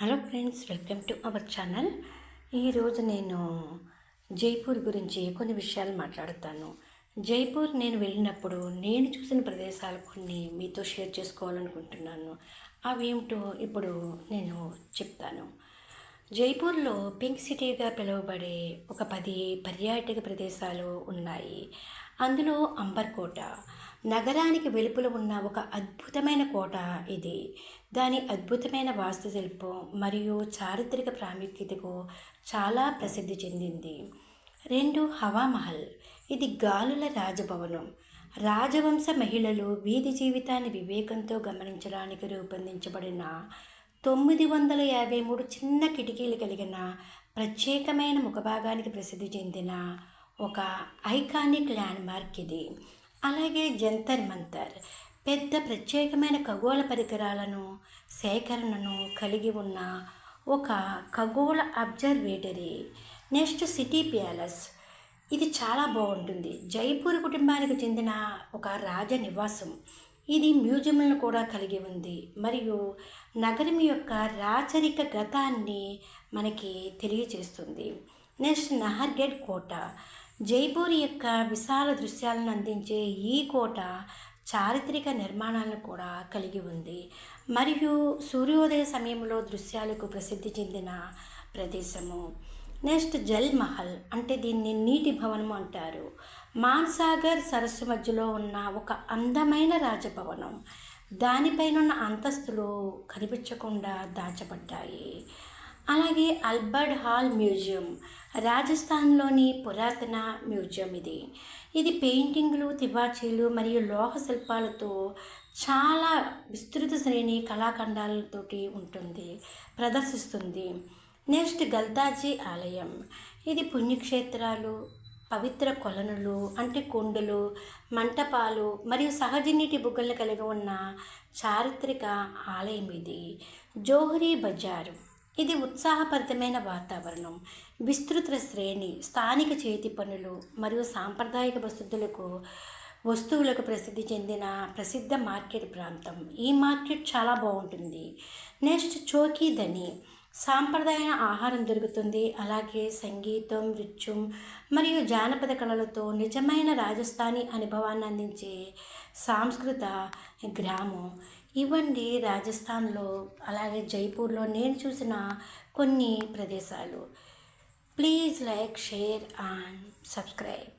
Hello friends welcome to our channel. ఈరోజు నేను జైపూర్ గురించి కొన్ని విషయాలు మాట్లాడుతాను. జైపూర్ నేను వెళ్ళినప్పుడు నేను చూసిన ప్రదేశాలు కొన్ని మీతో షేర్ చేసుకోవాలనుకుంటున్నాను. అవేమిటో ఇప్పుడు నేను చెప్తాను. జైపూర్లో పింక్ సిటీగా పిలువబడే ఒక పది పర్యాటక ప్రదేశాలు ఉన్నాయి. అందులో అంబర్కోట నగరానికి వెలుపల ఉన్న ఒక అద్భుతమైన కోట ఇది. దాని అద్భుతమైన వాస్తుశిల్పం మరియు చారిత్రక ప్రాముఖ్యతకు చాలా ప్రసిద్ధి చెందింది. రెండు హవామహల్ ఇది గాలుల రాజభవనం. రాజవంశ మహిళలు వీధి జీవితాన్ని వివేకంతో గమనించడానికి రూపొందించబడిన తొమ్మిది వందల యాభై మూడు చిన్న కిటికీలు కలిగిన ప్రత్యేకమైన ముఖభాగానికి ప్రసిద్ధి చెందిన ఒక ఐకానిక్ ల్యాండ్మార్క్ ఇది. అలాగే జంతర్ మంతర్. పెద్ద ప్రత్యేకమైన ఖగోళ పరికరాలను సేకరణను కలిగి ఉన్న ఒక ఖగోళ అబ్జర్వేటరీ. Next city palace. ఇది చాలా బాగుంటుంది. జైపూర్ కుటుంబానికి చెందిన ఒక రాజ నివాసం. ఇది మ్యూజియంలను కూడా కలిగి ఉంది. మరియు నగరం యొక్క రాచరిక గతాన్ని మనకి తెలియజేస్తుంది నెక్స్ట్ నహర్గఢ్ కోట. జైపూర్ యొక్క విశాల దృశ్యాలను అందించే ఈ కోట చారిత్రక నిర్మాణాలను కూడా కలిగి ఉంది. మరియు సూర్యోదయ సమయంలో దృశ్యాలకు ప్రసిద్ధి చెందిన ప్రదేశము. నెక్స్ట్ జల్ మహల్ అంటే దీన్ని నీటి భవనం అంటారు. మాన్సాగర్ సరస్సు మధ్యలో ఉన్న ఒక అందమైన రాజభవనం. దానిపైన ఉన్న అంతస్తులు కనిపించకుండా దాచబడ్డాయి. అలాగే అల్బర్ట్ హాల్ మ్యూజియం రాజస్థాన్లోని పురాతన మ్యూజియం ఇది. ఇది పెయింటింగ్లు తివాచీలు మరియు లోహ శిల్పాలతో చాలా విస్తృత శ్రేణి కళాఖండాలతోటి ఉంటుంది ప్రదర్శిస్తుంది. నెక్స్ట్ గల్తాజీ ఆలయం. ఇది పుణ్యక్షేత్రాలు పవిత్ర కొలనులు అంటే కొండలు మంటపాలు మరియు సహజ నీటి బుగ్గలు కలిగి ఉన్న చారిత్రక ఆలయం ఇది. జోహరీ బజారు. ఇది ఉత్సాహభరితమైన వాతావరణం. విస్తృత శ్రేణి స్థానిక చేతి పనులు మరియు సాంప్రదాయక వసతులకు వస్తువులకు ప్రసిద్ధి చెందిన ప్రసిద్ధ మార్కెట్ ప్రాంతం. ఈ మార్కెట్ చాలా బాగుంటుంది. నెక్స్ట్ చోకీదని సాంప్రదాయ ఆహారం దొరుకుతుంది. అలాగే సంగీతం నృత్యం మరియు జానపద కళలతో నిజమైన రాజస్థానీ అనుభవాన్ని అందించే సాంస్కృత గ్రామం. ఇవ్వండి రాజస్థాన్లో అలాగే జైపూర్లో నేను చూసిన కొన్ని ప్రదేశాలు. Please like share and subscribe.